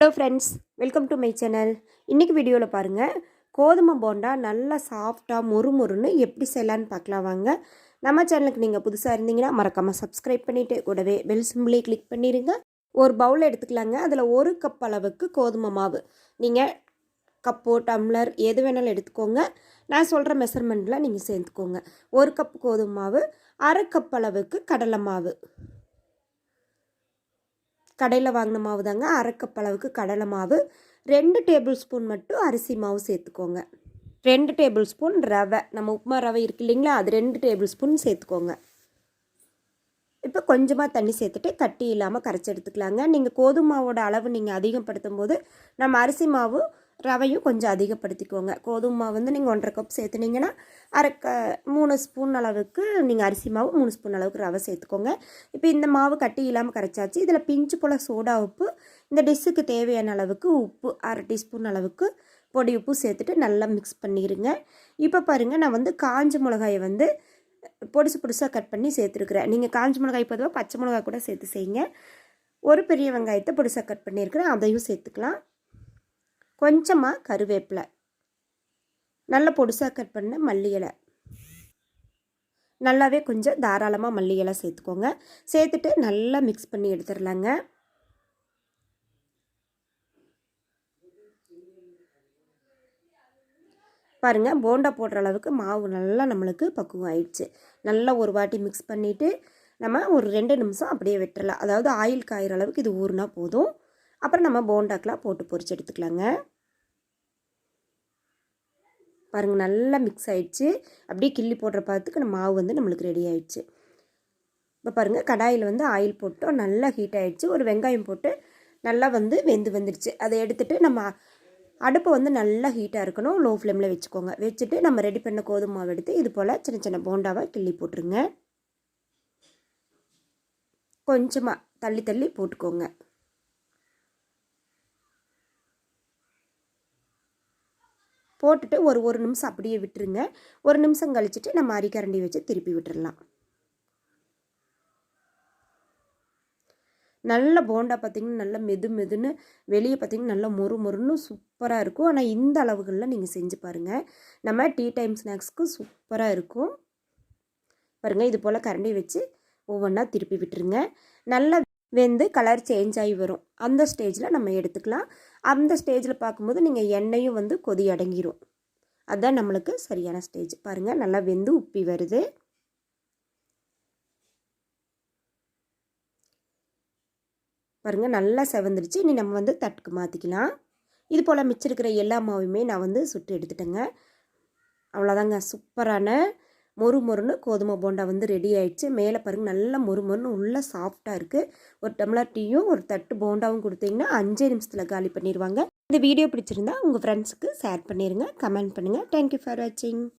Hello friends welcome to my channel இன்றைக்கி வீடியோவில் பாருங்கள் கோதுமை போண்டா நல்லா சாஃப்டாக மொறு மொறுன்னு எப்படி செய்யலான்னு பார்க்கலாம் வாங்க. நம்ம சேனலுக்கு நீங்கள் புதுசாக இருந்தீங்கன்னா மறக்காமல் சப்ஸ்கிரைப் பண்ணிவிட்டு கூடவே பெல் சிம்பிளே கிளிக் பண்ணிடுங்க ஒரு பவுல் எடுத்துக்கலாங்க. அதில் ஒரு கப் அளவுக்கு கோதுமை மாவு. நீங்கள் கப்போ டம்ளர் எது வேணாலும் எடுத்துக்கோங்க. நான் சொல்கிற மெஷர்மெண்ட்டில் நீங்கள் சேர்த்துக்கோங்க. ஒரு கப் கோதுமை மாவு அரை கப் அளவுக்கு கடலை மாவு. கடையில் வாங்கின மாவு தாங்க. அரைக்கப்பளவுக்கு கடலை மாவு. ரெண்டு டேபிள் ஸ்பூன் மட்டும் அரிசி மாவு சேர்த்துக்கோங்க. ரெண்டு டேபிள் ஸ்பூன் ரவை. நம்ம உப்புமா ரவை இருக்கு இல்லைங்களா? அது ரெண்டு டேபிள் ஸ்பூன் சேர்த்துக்கோங்க. இப்போ கொஞ்சமாக தண்ணி சேர்த்துட்டு கட்டி இல்லாமல் கரைச்சி எடுத்துக்கலாங்க. நீங்கள் கோதுமாவோட அளவு நீங்கள் அதிகப்படுத்தும் போது நம்ம அரிசி மாவு ரவையும் கொஞ்சம் அதிகப்படுத்திக்கோங்க. கோதுமை மாவு வந்து நீங்கள் ஒன்றரை கப் சேர்த்துனீங்கன்னா அரை க மூணு ஸ்பூன் அளவுக்கு நீங்கள் அரிசி மாவு மூணு ஸ்பூன் அளவுக்கு ரவை சேர்த்துக்கோங்க. இப்போ இந்த மாவு கட்டி இல்லாமல் கரைச்சாச்சு. இதில் பிஞ்சு போல் சோடா உப்பு இந்த டிஷ்ஷுக்கு தேவையான அளவுக்கு உப்பு அரை டீஸ்பூன் அளவுக்கு பொடி உப்பு சேர்த்துட்டு நல்லா மிக்ஸ் பண்ணிடுங்க இப்போ பாருங்கள் நான் வந்து காஞ்ச மிளகாயை வந்து பொடிசு பொடிசாக கட் பண்ணி சேர்த்துருக்குறேன். நீங்கள் காஞ்ச மிளகாய் பொதுவாக பச்சை மிளகாய் கூட சேர்த்து செய்யுங்க. ஒரு பெரிய வெங்காயத்தை பொடிசாக கட் பண்ணியிருக்கிறேன் அதையும் சேர்த்துக்கலாம். கொஞ்சமாக கருவேப்பிலை. நல்ல பொடிசாக கட் பண்ண மல்லி இலை. நல்லாவே கொஞ்சம் தாராளமாக மல்லி இலை சேர்த்துக்கோங்க. சேர்த்துட்டு நல்லா மிக்ஸ் பண்ணி எடுத்துடலாங்க. பாருங்கள் போண்டா போடுற அளவுக்கு மாவு நல்லா நம்மளுக்கு பக்குவம் ஆயிடுச்சு. நல்லா ஒரு வாட்டி மிக்ஸ் பண்ணிவிட்டு நம்ம ஒரு ரெண்டு நிமிஷம் அப்படியே விட்டுறலாம். அதாவது ஆயில் காயிற அளவுக்கு இது ஊறுனா போதும். அப்புறம் நம்ம போண்டாக்கெலாம் போட்டு பொறிச்சு எடுத்துக்கலாங்க. பாருங்கள் நல்லா மிக்ஸ் ஆகிடுச்சு அப்படியே கிள்ளி போடுற பார்த்துக்கு நம்ம மாவு வந்து நம்மளுக்கு ரெடி ஆகிடுச்சு இப்போ பாருங்கள் கடாயில் வந்து ஆயில் போட்டோம் நல்லா ஹீட் ஆகிடுச்சு ஒரு வெங்காயம் போட்டு நல்லா வந்து வெந்து வந்துடுச்சு அதை எடுத்துகிட்டு நம்ம அடுப்பு வந்து நல்லா ஹீட்டாக இருக்கணும். லோ ஃப்ளேமில் வச்சுக்கோங்க. வச்சுட்டு நம்ம ரெடி பண்ண கோதுமை மாவு எடுத்து இது போல் சின்ன சின்ன போண்டாவை கிள்ளி போட்டுருங்க. கொஞ்சமாக தள்ளி தள்ளி போட்டுக்கோங்க. போட்டுட்டு ஒரு ஒரு நிமிஷம் அப்படியே விட்டுருங்க. ஒரு நிமிஷம் கழிச்சிட்டு நம்ம அரிக்கரண்டி வச்சு திருப்பி விட்டுடலாம் நல்ல போண்டா பார்த்திங்கன்னா நல்லா மெது மெதுன்னு வெளியே பார்த்திங்கன்னா நல்லா மொறு மொறுன்னு சூப்பராக இருக்கும். ஆனால் இந்த அளவுகளில் நீங்கள் செஞ்சு பாருங்கள் நம்ம டீ டைம் ஸ்நாக்ஸ்க்கு சூப்பராக இருக்கும். பாருங்கள் இது போல் கரண்டி வச்சு ஒவ்வொன்றா திருப்பி விட்டுருங்க. நல்லா வெந்து கலர் சேஞ்ச் ஆகி வரும். அந்த ஸ்டேஜில் நம்ம எடுத்துக்கலாம். அந்த ஸ்டேஜில் பார்க்கும்போது நீங்கள் எண்ணெயும் வந்து கொதி அடங்கிடும் அதுதான் நம்மளுக்கு சரியான ஸ்டேஜ் பாருங்கள் நல்லா வெந்து உப்பி வருது. பாருங்கள் நல்லா செவந்துருச்சு. இனி நம்ம வந்து தட்டுக்கு மாற்றிக்கலாம் இது போல் மிச்சிருக்கிற எல்லா மாவுமே நான் வந்து சுட்டு எடுத்துட்டேங்க. அவ்வளோதாங்க சூப்பரான மொறு மொறுன்னு கோதுமை போண்டா வந்து ரெடி ஆயிடுச்சு. மேலே பாருங்கள் நல்லா மொறு மொறுன்னு உள்ளே சாஃப்டாக இருக்குது ஒரு டம்ளர் டீயும் ஒரு தட்டு போண்டாவும் கொடுத்தீங்கன்னா அஞ்சே நிமிஷத்தில் காலி பண்ணிடுவாங்க இந்த வீடியோ பிடிச்சிருந்தா உங்கள் ஃப்ரெண்ட்ஸுக்கு ஷேர் பண்ணிடுங்க கமெண்ட் பண்ணுங்கள் தேங்க்யூ ஃபார் வாட்சிங்